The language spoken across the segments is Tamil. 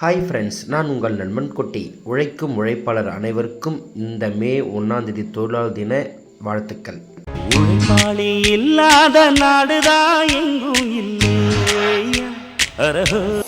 ஹாய் ஃப்ரெண்ட்ஸ் நான் உங்கள் நண்பன் குட்டி. உழைக்கும் உழைப்பாளர் அனைவருக்கும் இந்த மே ஒன்றாம் தேதி தொழிலாளர் தின வாழ்த்துக்கள். உழைப்பாளி இல்லாத நாடுதான் எங்கும் இல்லை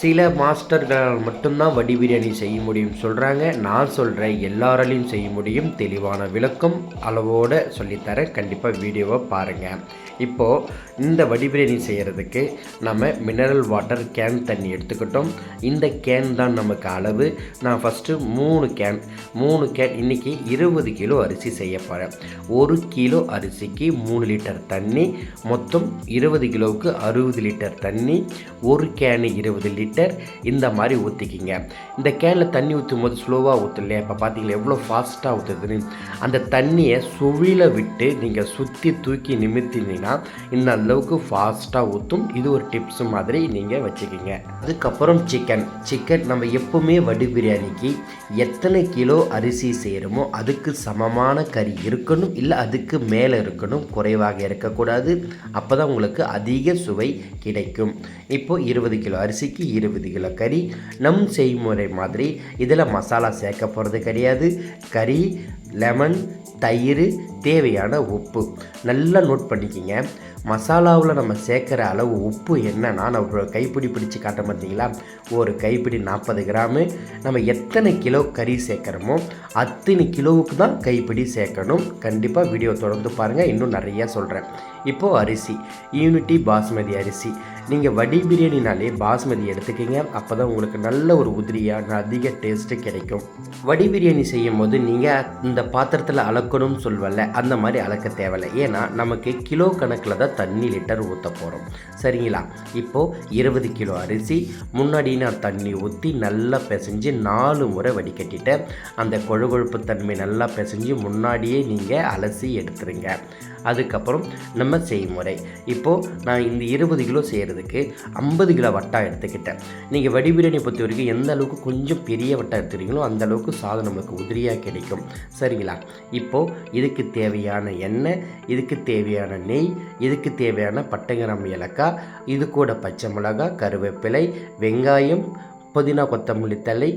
சில மாஸ்டர்களால் மட்டும்தான் வடி பிரியாணி செய்ய முடியும். சொல்கிறாங்க நான் சொல்கிறேன் எல்லாராலையும் செய்ய முடியும். தெளிவான விளக்கம் அளவோடு சொல்லித்தரேன். கண்டிப்பாக வீடியோவை பாருங்கள் இப்போது இந்த வடி பிரியாணி செய்கிறதுக்கு நம்ம மினரல் வாட்டர் கேன் தண்ணி எடுத்துக்கிட்டோம். இந்த கேன் தான் நமக்கு அளவு. நான் ஃபஸ்ட்டு மூணு கேன் மூணு கேன் இன்றைக்கி இருபது கிலோ அரிசி செய்ய போகிறேன் ஒரு கிலோ அரிசிக்கு மூணு லிட்டர் தண்ணி மொத்தம் இருபது கிலோவுக்கு அறுபது லிட்டர் தண்ணி ஒரு கேன் இருபது லிட்டர் இந்த மாதிரி ஊற்றிக்கிங்க இந்த கேனில் தண்ணி ஊற்றும் போது ஸ்லோவாக ஊற்றல இப்போ பார்த்தீங்களா எவ்வளோ ஃபாஸ்ட்டாக ஊற்றுதுன்னு அந்த தண்ணியை சுழில விட்டு நீங்கள் சுற்றி தூக்கி நிமித்தினீங்கன்னா இந்த அளவுக்கு ஃபாஸ்ட்டாக ஊற்றும் இது ஒரு டிப்ஸ் மாதிரி நீங்கள் வச்சுக்கிங்க. அதுக்கப்புறம் சிக்கன் சிக்கன் நம்ம எப்போவுமே வடி பிரியாணிக்கு எத்தனை கிலோ அரிசி செய்கிறோமோ அதுக்கு சமமான கறி இருக்கணும் இல்லை அதுக்கு மேலே இருக்கணும் குறைவாக இருக்கக்கூடாது. அப்போ தான் உங்களுக்கு அதிக சுவை கிடைக்கும். இப்போது இருபது கிலோ அரிசிக்கு இருபது கிலோ கறி. நம் செய்முறை மாதிரி இதில் மசாலா சேர்க்க போகிறது கிடையாது. கறி லெமன் தயிர் தேவையான உப்பு. நல்லா நோட் பண்ணிக்கிங்க. மசாலாவில் நம்ம சேர்க்குற அளவு உப்பு என்னன்னா நான் கைப்பிடி பிடிச்சு காட்ட மாட்டீங்களா ஒரு கைப்பிடி நாற்பது கிராமு. நம்ம எத்தனை கிலோ கறி சேர்க்குறோமோ அத்தனை கிலோவுக்கு தான் கைப்பிடி சேர்க்கணும். கண்டிப்பாக வீடியோ தொடர்ந்து பாருங்கள் இன்னும் நிறையா சொல்கிறேன் இப்போது அரிசி. யூனிட்டி பாஸ்மதி அரிசி. நீங்கள் வடி பிரியாணினாலே பாஸ்மதி எடுத்துக்கிங்க. அப்போ தான் உங்களுக்கு நல்ல ஒரு உதிரியாக அதிக டேஸ்ட்டு கிடைக்கும். வடி பிரியாணி செய்யும் போது நீங்கள் இந்த பாத்திரத்தில் அளக்கணும்னு சொல்வல அந்த மாதிரி அளக்க தேவையில்லை. ஏன்னா நமக்கு கிலோ கணக்கில் தான் தண்ணி லிட்டர் ஊற்ற போகிறோம் சரிங்களா? இப்போது இருபது கிலோ அரிசி முன்னாடி நான் தண்ணி ஊற்றி நல்லா பிசைஞ்சு நாலு முறை வடிகட்டிட்டேன். அந்த கொழுகொழுப்பு தன்மை நல்லா பிசைஞ்சு முன்னாடியே நீங்கள் அலசி எடுத்துருங்க. அதுக்கப்புறம் நம்ம செய்முறை. இப்போது நான் இந்த இருபது கிலோ செய்கிறதுக்கு ஐம்பது கிலோ வட்டா எடுத்துக்கிட்டேன். நீங்கள் வடி பிரியாணி பொறுத்த வரைக்கும் எந்த அளவுக்கு கொஞ்சம் பெரிய வட்டா எடுத்துக்கிறீங்களோ அந்த அளவுக்கு சாதம் நமக்கு உதிரியாக கிடைக்கும். சரிங்களா? இப்போது இதுக்கு தேவையான எண்ணெய் இதுக்கு தேவையான நெய் இதுக்கு இதுக்கு தேவையான பட்டைங்கிராம் ஏலக்காய் இது கூட பச்சை மிளகாய் கருவேப்பிலை வெங்காயம் புதினா கொத்தமல்லி தழை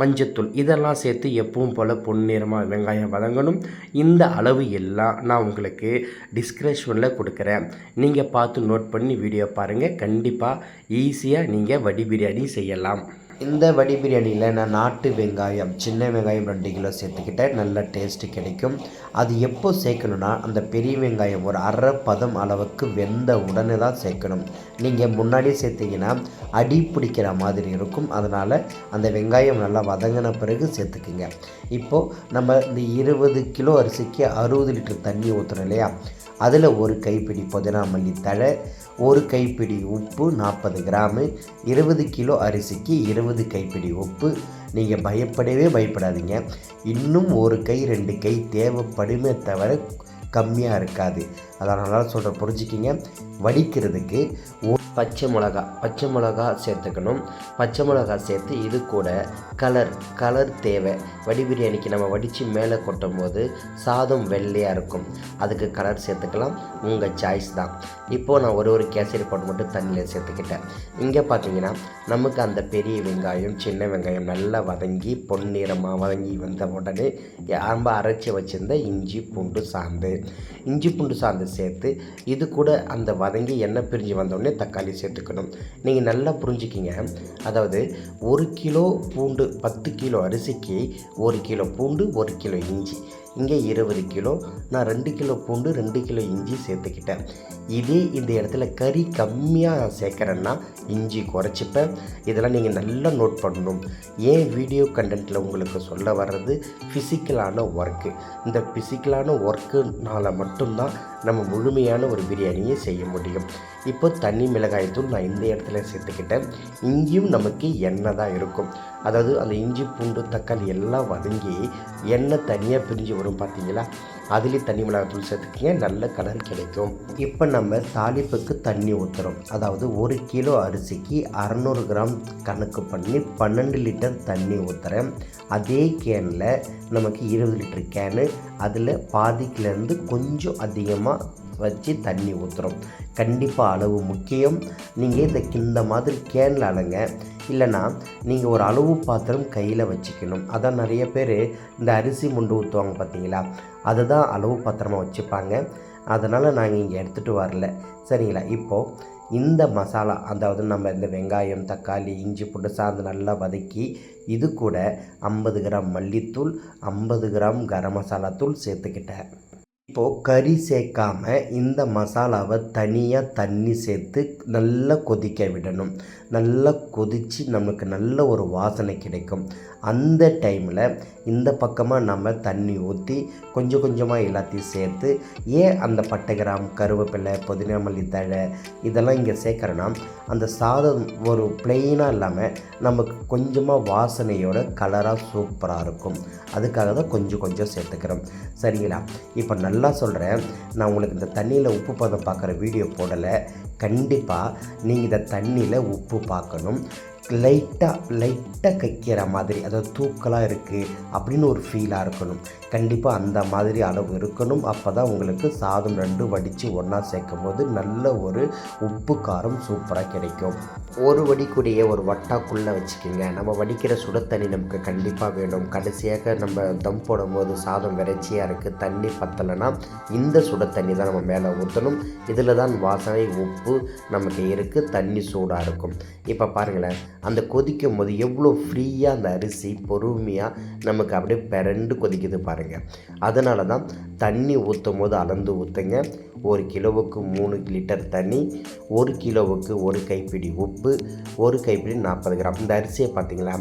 மஞ்சத்தூள் இதெல்லாம் சேர்த்து எப்பவும் போல் பொன்னிறமாக வெங்காயம் வதங்கணும். இந்த அளவு எல்லாம் நான் உங்களுக்கு டிஸ்கிரிப்ஷனில் கொடுக்குறேன். நீங்கள் பார்த்து நோட் பண்ணி வீடியோ பாருங்கள் கண்டிப்பாக ஈஸியாக நீங்கள் வடி பிரியாணி செய்யலாம். இந்த வடி பிரியாணியில் நான் நாட்டு வெங்காயம் சின்ன வெங்காயம் ரெண்டு கிலோ சேர்த்துக்கிட்டேன் நல்ல டேஸ்ட்டு கிடைக்கும். அது எப்போ சேர்க்கணுன்னா அந்த பெரிய வெங்காயம் ஒரு அரை பதம் அளவுக்கு வெந்த உடனே தான் சேர்க்கணும். நீங்கள் முன்னாடியே சேர்த்தீங்கன்னா அடி பிடிக்கிற மாதிரி இருக்கும். அதனால் அந்த வெங்காயம் நல்லா வதங்கின பிறகு சேர்த்துக்குங்க. இப்போது நம்ம இந்த இருபது கிலோ அரிசிக்கு அறுபது லிட்டர் தண்ணி ஊற்றுறோம் இல்லையா? அதில் ஒரு கைப்பிடி புதினா மல்லி தழை ஒரு கைப்பிடி உப்பு நாற்பது கிராமு இருபது கிலோ அரிசிக்கு இருபது கைப்பிடி உப்பு. நீங்கள் பயப்படவே பயப்படாதீங்க. இன்னும் ஒரு கை ரெண்டு கை தேவைப்படுமே தவிர கம்மியாக இருக்காது. அதனால சொல்கிற புரிஞ்சுக்கிங்க? வடிக்கிறதுக்கு பச்சை மிளகா பச்சை மிளகா சேர்த்துக்கணும். பச்சை மிளகா சேர்த்து இது கூட கலர் கலர் தேவை. வடி பிரியாணிக்கு நம்ம வடித்து மேலே கொட்டும் போது சாதம் வெள்ளையாக இருக்கும். அதுக்கு கலர் சேர்த்துக்கலாம். உங்கள் சாய்ஸ் தான். இப்போது நான் ஒரு ஒரு கேசரி போட்டு மட்டும் தண்ணியில் சேர்த்துக்கிட்டேன். இங்கே பார்த்தீங்கன்னா நமக்கு அந்த பெரிய வெங்காயம் சின்ன வெங்காயம் நல்லா வதங்கி பொன்னிறமாக வதங்கி வந்த உடனே நம்ம அரைச்சி வச்சுருந்த இஞ்சி பூண்டு சாந்து. இஞ்சி பூண்டு சாந்து சேர்த்து இது கூட அந்த வதங்கி எண்ணெய் பிரிஞ்சு வந்தோடனே தக்காளி சேர்த்துக்கணும். நீங்கள் நல்லா புரிஞ்சுக்கிங்க. அதாவது ஒரு கிலோ பூண்டு பத்து கிலோ அரிசிக்கு ஒரு கிலோ பூண்டு ஒரு கிலோ இஞ்சி. இங்கே இருபது கிலோ நான் ரெண்டு கிலோ பூண்டு ரெண்டு கிலோ இஞ்சி சேர்த்துக்கிட்டேன். இதே இந்த இடத்துல கறி கம்மியாக சேர்க்குறேன்னா இஞ்சி குறைச்சிப்பேன். இதெல்லாம் நீங்கள் நல்லா நோட் பண்ணணும். ஏன் வீடியோ கண்டென்ட்டில் உங்களுக்கு சொல்ல வர்றது? ஃபிசிக்கலான ஒர்க்கு இந்த ஃபிசிக்கலான ஒர்க்குனால மட்டும்தான் நம்ம முழுமையான ஒரு பிரியாணியை செய்ய முடியும். இப்போ தண்ணி மிளகாய்த்தூள் நான் இந்த இடத்துல சேர்த்துக்கிட்டேன். இங்கேயும் நமக்கு எண்ணெய் தான் இருக்கும். அதாவது அந்த இஞ்சி பூண்டு தக்காளி எல்லாம் வதங்கி எண்ணெய் தனியாக பிரிஞ்சு வரும் பார்த்தீங்களா அதுலேயும் தண்ணி மிளகாத்தூள் சேர்த்துக்கிங்க நல்ல கலர் கிடைக்கும். இப்போ நம்ம தாளிப்புக்கு தண்ணி ஊற்றுறோம் அதாவது ஒரு கிலோ அரிசிக்கு அறநூறு கிராம் கணக்கு பண்ணி பன்னெண்டு லிட்டர் தண்ணி ஊற்றுறேன் அதே கேனில் நமக்கு இருபது லிட்டர் கேனு. அதில் பாதிக்கிலேருந்து கொஞ்சம் அதிகமாக வச்சு தண்ணி ஊற்றுறோம் கண்டிப்பாக அளவு முக்கியம். நீங்கள் இந்த இந்த மாதிரி கேனில் அளங்க இல்லைன்னா நீங்கள் ஒரு அளவு பாத்திரம் கையில் வச்சுக்கணும். அதான் நிறைய பேர் இந்த அரிசி முண்டு ஊற்றுவாங்க பார்த்தீங்களா அதுதான் அளவு பாத்திரமாக வச்சுப்பாங்க. அதனால் நாங்கள் இங்கே எடுத்துகிட்டு வரல. சரிங்களா? இப்போது இந்த மசாலா அதாவது நம்ம இந்த வெங்காயம் தக்காளி இஞ்சி பூண்டு சார்ந்து நல்லா வதக்கி இது கூட ஐம்பது கிராம் மல்லித்தூள் ஐம்பது கிராம் கரம் மசாலா தூள் சேர்த்துக்கிட்டேன். இப்போது கறி சேர்க்காம இந்த மசாலாவை தனியாக தண்ணி சேர்த்து நல்லா கொதிக்க விடணும். நல்லா கொதித்து நமக்கு நல்ல ஒரு வாசனை கிடைக்கும். அந்த டைமில் இந்த பக்கமாக நம்ம தண்ணி ஊற்றி கொஞ்சம் கொஞ்சமாக எல்லாத்தையும் சேர்த்து ஏன் அந்த பட்டை கிராம் கருவேப்பிலை புதினா மல்லி தழை இதெல்லாம் இங்கே சேர்க்குறேன்னா அந்த சாதம் ஒரு பிளெயினாக இல்லாமல் நமக்கு கொஞ்சமாக வாசனையோட கலராக சூப்பராக இருக்கும். அதுக்காக தான் கொஞ்சம் கொஞ்சம் சேர்த்துக்கிறோம். சரிங்களா? இப்போ நல்லா சொல்கிறேன் நான் உங்களுக்கு இந்த தண்ணியில் உப்பு பதம் பார்க்குற வீடியோ போடலை. கண்டிப்பாக நீங்கள் இந்த தண்ணியில் உப்பு பார்க்கணும் லைட்டாக லைட்டாக கைக்கிற மாதிரி அதாவது தூக்கலாக இருக்குது அப்படின்னு ஒரு ஃபீலாக இருக்கணும். கண்டிப்பாக அந்த மாதிரி அளவு இருக்கணும். அப்போ தான் உங்களுக்கு சாதம் ரெண்டு வடித்து ஒன்றா சேர்க்கும் போது நல்ல ஒரு உப்பு காரம் சூப்பராக கிடைக்கும். ஒரு வடிக்குடியே ஒரு வட்டாக்குள்ளே வச்சுக்கோங்க. நம்ம வடிக்கிற சுட தண்ணி நமக்கு கண்டிப்பாக வேணும். கடைசியாக நம்ம தம் போடும்போது சாதம் விரைச்சியாக இருக்குது தண்ணி பத்தலைன்னா இந்த சுட தண்ணி தான் நம்ம மேலே ஊற்றணும் இதில் தான் வாசனை உப்பு நமக்கு இருக்குது தண்ணி சூடாக இருக்கும். இப்போ பாருங்களேன் அந்த கொதிக்கும் போது எவ்வளோ ஃப்ரீயாக அந்த அரிசி பொறுமையாக நமக்கு அப்படியே பிறண்டு கொதிக்குது பாருங்கள் அதனால தான் தண்ணி ஊற்றும் போது அளந்து ஊற்றுங்க ஒரு கிலோவுக்கு மூணு லிட்டர் தண்ணி ஒரு கிலோவுக்கு ஒரு கைப்பிடி உப்பு ஒரு கைப்பிடி நாற்பது கிராம். இந்த அரிசியை பார்த்தீங்களா?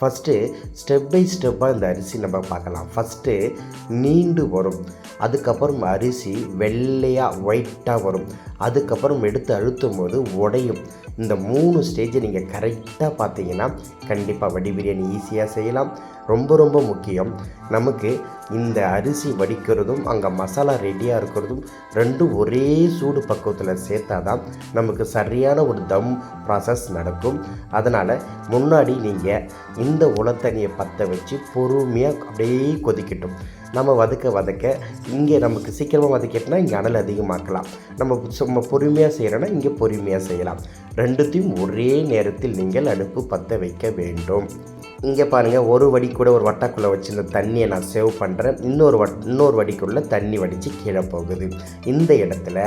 ஃபஸ்ட்டு ஸ்டெப் பை ஸ்டெப்பாக இந்த அரிசி நம்ம பார்க்கலாம். ஃபஸ்ட்டு நீண்டு வரும். அதுக்கப்புறம் அரிசி வெள்ளையாக ஒயிட்டாக வரும். அதுக்கப்புறம் எடுத்து அழுத்தும் போது உடையும். இந்த மூணு ஸ்டேஜை நீங்கள் கரெக்டாக பார்த்தீங்கன்னா கண்டிப்பாக வடி பிரியாணி ஈஸியாக செய்யலாம். ரொம்ப ரொம்ப முக்கியம். நமக்கு இந்த அரிசி வடிக்கிறதும் அங்கே மசாலா ரெடியாக இருக்கிறதும் ரெண்டும் ஒரே சூடு பக்குவத்தில் சேர்த்தா தான் நமக்கு சரியான ஒரு தம் ப்ராசஸ் நடக்கும். அதனால் முன்னாடி நீங்கள் இந்த உலத்தண்ணியை பற்ற வச்சு பொறுமையாக அப்படியே கொதிக்கட்டும். நம்ம வதக்க வதக்க இங்கே நமக்கு சீக்கிரமாக வதக்கிட்டோம்னா இங்கே அனல் அதிகமாக்கலாம். நம்ம சும்மா பொறுமையாக செய்கிறோன்னா இங்கே பொறுமையாக செய்யலாம். ரெண்டுத்தையும் ஒரே நேரத்தில் நீங்கள் அடுப்பு பற்ற வைக்க வேண்டும். இங்கே பாருங்கள் ஒரு வடி கூட ஒரு வட்டாக்குள்ளே வச்சு இந்த தண்ணியை நான் சேவ் பண்ணுறேன் இன்னொரு வட் இன்னொரு வடிக்குள்ளே தண்ணி வடித்து கீழே போகுது. இந்த இடத்துல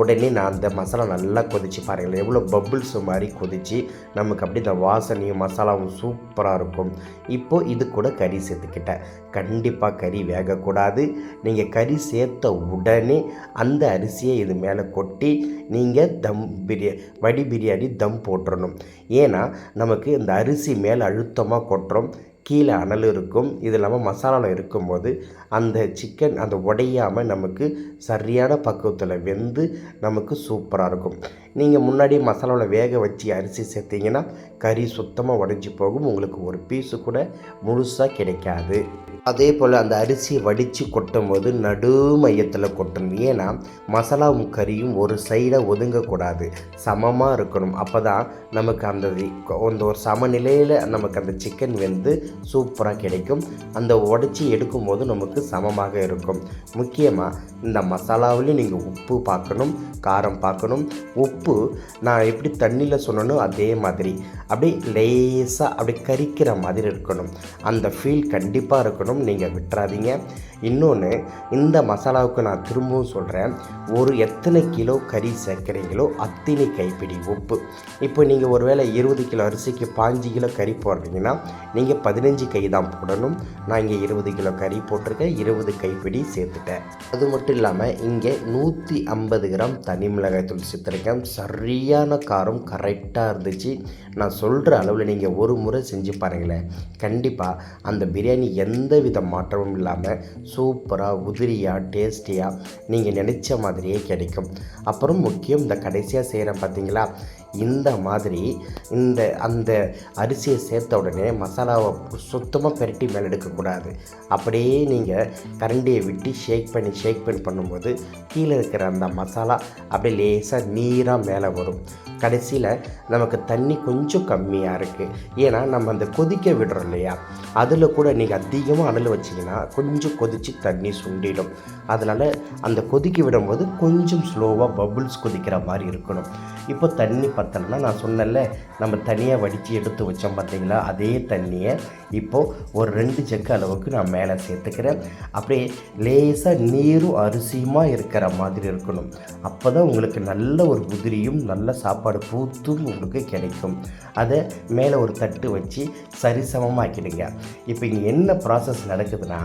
உடனே நான் அந்த மசாலா நல்லா கொதிச்சு பாருங்களேன். எவ்வளோ பபுள்ஸ் மாதிரி கொதிச்சு நமக்கு அப்படி இந்த வாசனையும் மசாலாவும் சூப்பராக இருக்கும். இப்போது இது கூட கறி சேர்த்துக்கிட்டேன். கண்டிப்பாக கறி வேகக்கூடாது. நீங்கள் கறி சேர்த்த உடனே அந்த அரிசியை இது மேலே கொட்டி நீங்கள் தம் பிரியா வடி பிரியாணி தம் போட்டுடணும் ஏன்னா நமக்கு இந்த அரிசி மேலே அழுத்தமாக தோற்றம் கீழே அனல் இருக்கும். இது இல்லாமல் மசாலாவில் இருக்கும்போது அந்த சிக்கன் அந்த உடையாமல் நமக்கு சரியான பக்குவத்தில் வெந்து நமக்கு சூப்பராக இருக்கும். நீங்கள் முன்னாடி மசாலாவில் வேக வச்சு அரிசி சேர்த்தீங்கன்னா கறி சுத்தமாக உடஞ்சி போகும். உங்களுக்கு ஒரு பீஸு கூட முழுசாக கிடைக்காது. அதே போல் அந்த அரிசியை வடித்து கொட்டும் போது நடு மையத்தில் கொட்டணும். ஏன்னா மசாலாவும் கறியும் ஒரு சைடாக ஒதுங்கக்கூடாது. சமமாக இருக்கணும். அப்போ தான் நமக்கு அந்த அந்த ஒரு சமநிலையில் நமக்கு அந்த சிக்கன் வெந்து சூப்பராக கிடைக்கும். அந்த உடச்சி எடுக்கும்போது நமக்கு சமமாக இருக்கும். முக்கியமாக இந்த மசாலாவிலையும் நீங்கள் உப்பு பார்க்கணும் காரம் பார்க்கணும். உப்பு உப்பு நான் எப்படி தண்ணியில் சொன்னனோ அதே மாதிரி. அப்படியே லேசாக அப்படி கறிக்கிற மாதிரி இருக்கணும். அந்த ஃபீல் கண்டிப்பாக இருக்கணும். நீங்கள் விட்டுறாதீங்க. இன்னொன்று இந்த மசாலாவுக்கு நான் திரும்பவும் சொல்கிறேன் ஒரு எத்தனை கிலோ கறி சேர்க்குறீங்களோ அத்தனை கைப்பிடி உப்பு. இப்போ நீங்கள் ஒருவேளை இருபது கிலோ அரிசிக்கு பாஞ்சு கிலோ கறி போடுறீங்கன்னா நீங்கள் பதினஞ்சு கை தான் போடணும். நான் இங்கே இருபது கிலோ கறி போட்டிருக்கேன். இருபது கைப்பிடி சேர்த்துட்டேன். அது மட்டும் இல்லாமல் இங்கே நூற்றி ஐம்பது கிராம் தனி மிளகாய் தூள் சேர்த்துருக்கேன். சரியான காரம் கரெக்டாக இருந்துச்சு. நான் சொல்கிற அளவில் நீங்கள் ஒரு முறை செஞ்சு பாருங்களேன். கண்டிப்பாக அந்த பிரியாணி எந்த வித மாற்றமும் இல்லாமல் சூப்பராக உதிரியாக டேஸ்டியாக நீங்கள் நினச்ச மாதிரியே கிடைக்கும். அப்புறம் முக்கியம் இந்த கடைசியாக செய்கிறேன் பார்த்தீங்களா இந்த மாதிரி இந்த அந்த அரிசியை சேர்த்த உடனே மசாலாவை சுத்தமாக பெரட்டி மேலே எடுக்கக்கூடாது அப்படியே நீங்கள் கரண்டியை விட்டு ஷேக் பண்ணி ஷேக் பண்ணி பண்ணும்போது கீழே இருக்கிற அந்த மசாலா அப்படியே லேசாக நீராக மேலே வரும். கடைசியில் நமக்கு தண்ணி கொஞ்சம் கம்மியாக இருக்குது ஏன்னா நம்ம அந்த கொதிக்க விடுறோம் இல்லையா? அதில் கூட நீங்கள் அதிகமாக அனல் வச்சிங்கன்னா கொஞ்சம் கொதித்து தண்ணி சுண்டிடும். அதனால் அந்த கொதிக்க விடும்போது கொஞ்சம் ஸ்லோவாக பபுள்ஸ் கொதிக்கிற மாதிரி இருக்கணும். இப்போ தண்ணி பத்தலைன்னா நான் சொன்னேன்ல நம்ம தனியாக வடித்து எடுத்து வச்சோம் பார்த்தீங்களா? அதே தண்ணியை இப்போது ஒரு ரெண்டு ஜக்கு அளவுக்கு நான் மேலே சேர்த்துக்கிறேன். அப்படியே லேசாக நீரும் அரிசியுமாக இருக்கிற மாதிரி இருக்கணும். அப்போ தான் உங்களுக்கு நல்ல ஒரு உதிரியும் நல்ல சாப்பாடு பூத்தும் உங்களுக்கு கிடைக்கும். அதை மேலே ஒரு தட்டு வச்சு சரிசமமாக்கிடுங்க. இப்போ இங்கே என்ன ப்ராசஸ் நடக்குதுன்னா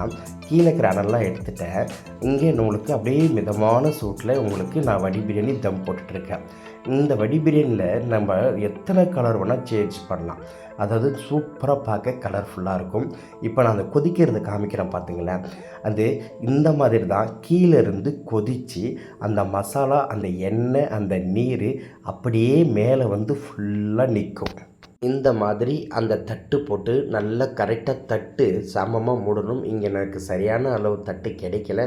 கீழே இருக்கிற அனல்லாம் எடுத்துட்டேன். இங்கே உங்களுக்கு அப்படியே மிதமான சூட்டில் உங்களுக்கு நான் வடி பிரியாணி தம் போட்டுட்ருக்கேன். இந்த வடிபிரியனில் நம்ம எத்தனை கலர் வேணால் சேஞ்ச் பண்ணலாம். அதாவது சூப்பராக பார்க்க கலர்ஃபுல்லாக இருக்கும். இப்போ நான் அந்த கொதிக்கிறத காமிக்கிறேன் பார்த்தீங்களேன் அது இந்த மாதிரி தான் கீழே இருந்து கொதித்து அந்த மசாலா அந்த எண்ணெய் அந்த நீர் அப்படியே மேலே வந்து ஃபுல்லாக நிற்கும் இந்த மாதிரி அந்த தட்டு போட்டு நல்லா கரெக்டாக தட்டு சமமாக மூடணும். இங்கே எனக்கு சரியான அளவு தட்டு கிடைக்கல.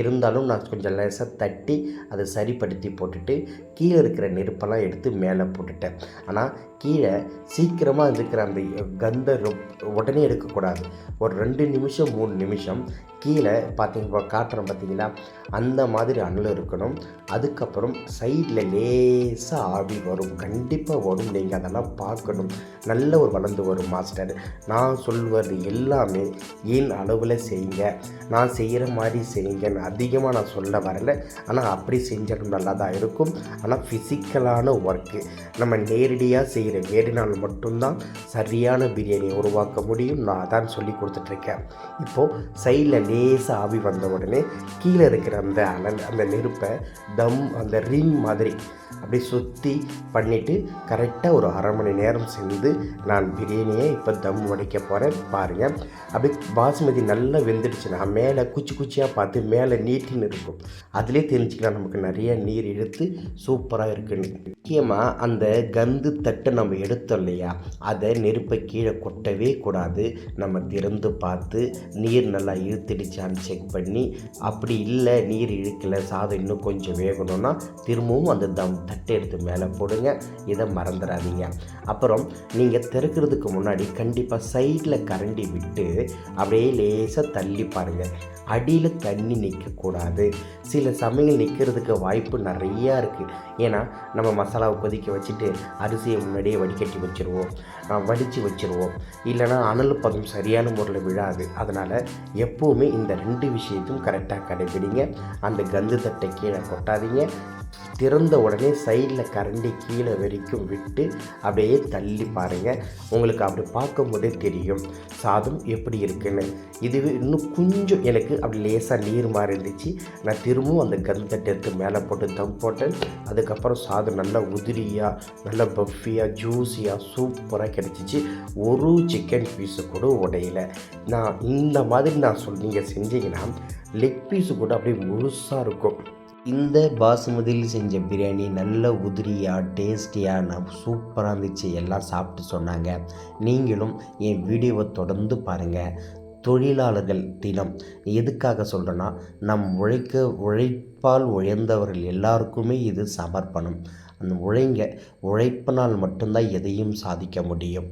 இருந்தாலும் நான் கொஞ்சம் லேசாக தட்டி அதை சரிப்படுத்தி போட்டுட்டு கீழே இருக்கிற நெருப்பெல்லாம் எடுத்து மேலே போட்டுட்டேன். ஆனால் கீழே சீக்கிரமாக இருக்கிற அந்த கந்த ரொ- உடனே எடுக்கக்கூடாது. ஒரு ரெண்டு நிமிஷம் மூணு நிமிஷம் கீழே பார்த்தீங்க காட்டுறோம் பார்த்தீங்களா அந்த மாதிரி அனல் இருக்கணும். அதுக்கப்புறம் சைடில் லேசாக ஆவி வரும். கண்டிப்பாக வரும். நீங்கள் அதெல்லாம் பார்க்கணும். நல்ல ஒரு வளர்ந்து வரும் மாஸ்டர் நான் சொல்வது எல்லாமே ஏன் அளவில் செய்யுங்க? நான் செய்கிற மாதிரி செய்யுங்கன்னு அதிகமாக நான் சொல்ல வரல. ஆனால் அப்படி செஞ்சாலும் நல்லா தான் இருக்கும் ஆனால் ஃபிசிக்கலான ஒர்க்கு நம்ம நேரடியாக செய்கிற வேடினால் மட்டும்தான் சரியான பிரியாணியை உருவாக்க முடியும். நான் அதான் சொல்லி கொடுத்துட்ருக்கேன். இப்போது சைடில் லேசாக ஆவி வந்த உடனே கீழே இருக்கிற அந்த அந்த நெருப்பை தம் அந்த ரிங் மாதிரி அப்படியே சுற்றி பண்ணிவிட்டு கரெக்டாக ஒரு அரை மணி நேரம் செஞ்சு நான் பிரியாணியை இப்போ தம் உடைக்க போகிறேன் பாருங்கள் அப்படியே பாசுமதி நல்லா வெந்துடுச்சுன்னா மேலே குச்சி குச்சியாக பார்த்து மேலே நீட்டின்னு இருக்கும். அதிலே தெரிஞ்சுக்கலாம் நமக்கு நிறைய நீர் இழுத்து சூப்பராக இருக்குன்னு. முக்கியமாக அந்த கந்து தட்டை நம்ம எடுத்தோம் இல்லையா? அதை நெருப்பை கீழே கொட்டவே கூடாது. நம்ம திறந்து பார்த்து நீர் நல்லா இழுத்துடுச்சான்னு செக் பண்ணி அப்படி இல்லை நீர் இழுக்கலை சாதம் இன்னும் கொஞ்சம் வேகணும்னா திரும்பவும் அந்த தம் தட்டை எடுத்து மேலே போடுங்க. இதை மறந்துடாதீங்க. அப்புறம் நீங்கள் திறக்கிறதுக்கு முன்னாடி கண்டிப்பாக சைடில் கரண்டி விட்டு அப்படியே லேசாக தள்ளி பாருங்கள் அடியில் தண்ணி நிற்கக்கூடாது சில சமயம் நிற்கிறதுக்கு வாய்ப்பு நிறையா இருக்குது ஏன்னா நம்ம மசாலாவை கொதிக்க வச்சுட்டு அரிசியை முன்னாடியே வடிகட்டி வச்சுருவோம். வடித்து வச்சுருவோம். இல்லைன்னா அனல் பதம் சரியான முறையில் விழாது. அதனால் எப்போவுமே இந்த ரெண்டு விஷயத்தையும் கரெக்டாக கடைபிடிங்க அந்த கந்து தட்டை கீழே கொட்டாதீங்க. திறந்த உடனே சைடில் கரண்டி கீழே வரைக்கும் விட்டு அப்படியே தள்ளி பாருங்கள் உங்களுக்கு அப்படி பார்க்கும்போதே தெரியும். சாதம் எப்படி இருக்குன்னு. இதுவே இன்னும் கொஞ்சம் எனக்கு அப்படி லேசாக நீர் மாதிரி இருந்துச்சு. நான் திரும்பவும் அந்த கந்தட்டை எடுத்து மேலே போட்டு தம் போட்டேன். அதுக்கப்புறம் சாதம் நல்லா உதிரியாக நல்லா பஃபியாக ஜூஸியாக சூப்பராக கிடச்சிச்சு. ஒரு சிக்கன் பீஸு கூட உடையல. நான் இந்த மாதிரி நான் சொல் நீங்கள் செஞ்சீங்கன்னா லெக் பீஸு கூட அப்படியே முழுசாக இருக்கும். இந்த பாசுமதியில் செஞ்ச பிரியாணி நல்ல உதிரியாக டேஸ்டியாக நான் சூப்பராக இருந்துச்சு. எல்லாம் சாப்பிட்டு சொன்னாங்க. நீங்களும் என் வீடியோவை தொடர்ந்து பாருங்கள் தொழிலாளர்கள் தினம் எதுக்காக சொல்கிறேன்னா நம் உழைக்க உழைப்பால் உயர்ந்தவர்கள் எல்லாருக்குமே இது சமர்ப்பணம். அந்த உழைங்க உழைப்பினால் மட்டும்தான் எதையும் சாதிக்க முடியும்.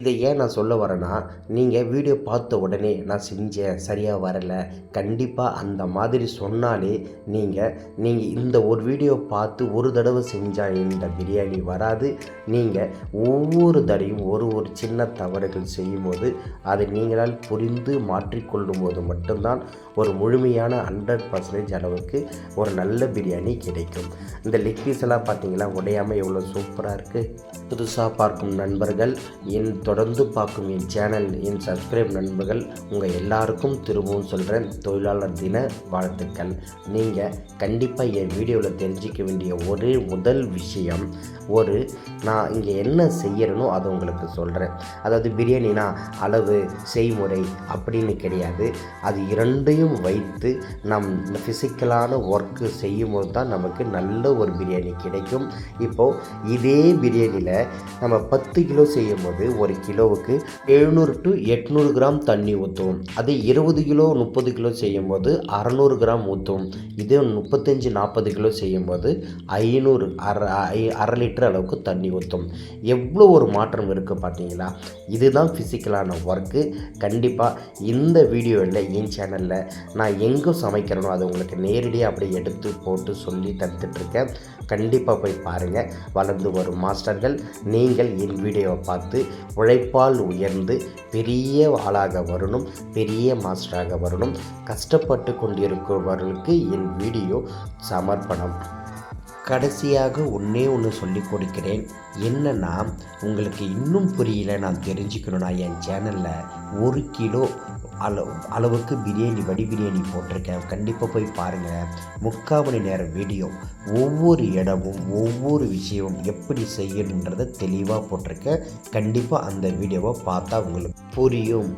இதை ஏன் நான் சொல்ல வரேன்னா நீங்கள் வீடியோ பார்த்த உடனே நான் செஞ்சேன் சரியாக வரலை. கண்டிப்பாக அந்த மாதிரி சொன்னாலே நீங்கள் நீங்கள் இந்த ஒரு வீடியோ பார்த்து ஒரு தடவை செஞ்சால் இந்த பிரியாணி வராது. நீங்கள் ஒவ்வொரு தடையும் ஒரு ஒரு சின்ன தவறுகள் செய்யும்போது அதை நீங்களால் புரிந்து மாற்றிக்கொள்ளும் போது மட்டும்தான் ஒரு முழுமையான ஹண்ட்ரட் பர்சன்டேஜ் அளவுக்கு ஒரு நல்ல பிரியாணி கிடைக்கும். இந்த லெக் பீஸ் எல்லாம் பார்த்தீங்களா? உடையாமல் எவ்வளோ சூப்பராக இருக்குது புதுசாக பார்க்கும் நண்பர்கள் என் தொடர்ந்து பார்க்கும் என் சேனல் என் சப்ஸ்கிரைப் நண்பர்கள் உங்கள் எல்லாருக்கும் திரும்பவும் சொல்கிறேன் தொழிலாளர் தின வாழ்த்துக்கள். நீங்கள் கண்டிப்பாக என் வீடியோவில் தெரிஞ்சிக்க வேண்டிய ஒரே முதல் விஷயம் ஒரு நான் இங்கே என்ன செய்யறனோ அதை உங்களுக்கு சொல்கிறேன் அதாவது பிரியாணினா அளவு செய்முறை அப்படின்னு கிடையாது. அது இரண்டையும் வைத்து நம் ஃபிசிக்கலான ஒர்க்கு செய்யும்போது தான் நமக்கு நல்ல ஒரு பிரியாணி கிடைக்கும். இப்போது இதே பிரியாணியில் நம்ம பத்து கிலோ செய்யும்போது ஒரு கிலோவுக்கு எழுநூறு டு எட்நூறு கிராம் தண்ணி ஊற்றுவோம் அதே இருபது கிலோ முப்பது கிலோ செய்யும்போது அறநூறு கிராம் ஊற்றுவோம் இதே முப்பத்தஞ்சு நாற்பது கிலோ செய்யும்போது ஐநூறு அரை ஐ- அரை லிட்டர் அளவுக்கு தண்ணி ஊற்றும் எவ்வளோ ஒரு மாற்றம் இருக்குது பார்த்தீங்களா? இதுதான் ஃபிசிக்கலான ஒர்க்கு கண்டிப்பாக இந்த வீடியோவில் என் சேனலில் நான் எங்கே சமைக்கிறேனோ அதை உங்களுக்கு நேரடியாக அப்படியே எடுத்து போட்டு சொல்லி தந்துட்டுருக்கேன் கண்டிப்பாக போய் பாருங்கள் வளர்ந்து வரும் மாஸ்டர்கள் நீங்கள் என் வீடியோவை பார்த்து உழைப்பால் உயர்ந்து பெரிய ஆளாக வரணும் பெரிய மாஸ்டராக வரணும். கஷ்டப்பட்டு கொண்டிருக்கிறவர்களுக்கு என் வீடியோ சமர்ப்பணம். கடைசியாக ஒன்றே ஒன்று சொல்லி கொடுக்கிறேன். என்னென்னா உங்களுக்கு இன்னும் புரியல நான் தெரிஞ்சுக்கணும்னா என் சேனலில் ஒரு கிலோ அளவு அளவுக்கு பிரியாணி வடி பிரியாணி போட்டிருக்கேன். கண்டிப்பாக போய் பாருங்கள் முக்கால் மணி நேரம் வீடியோ. ஒவ்வொரு இடமும் ஒவ்வொரு விஷயமும் எப்படி செய்யணுன்றதை தெளிவாக போட்டிருக்கேன். கண்டிப்பாக அந்த வீடியோவை பார்த்தா உங்களுக்கு புரியும்.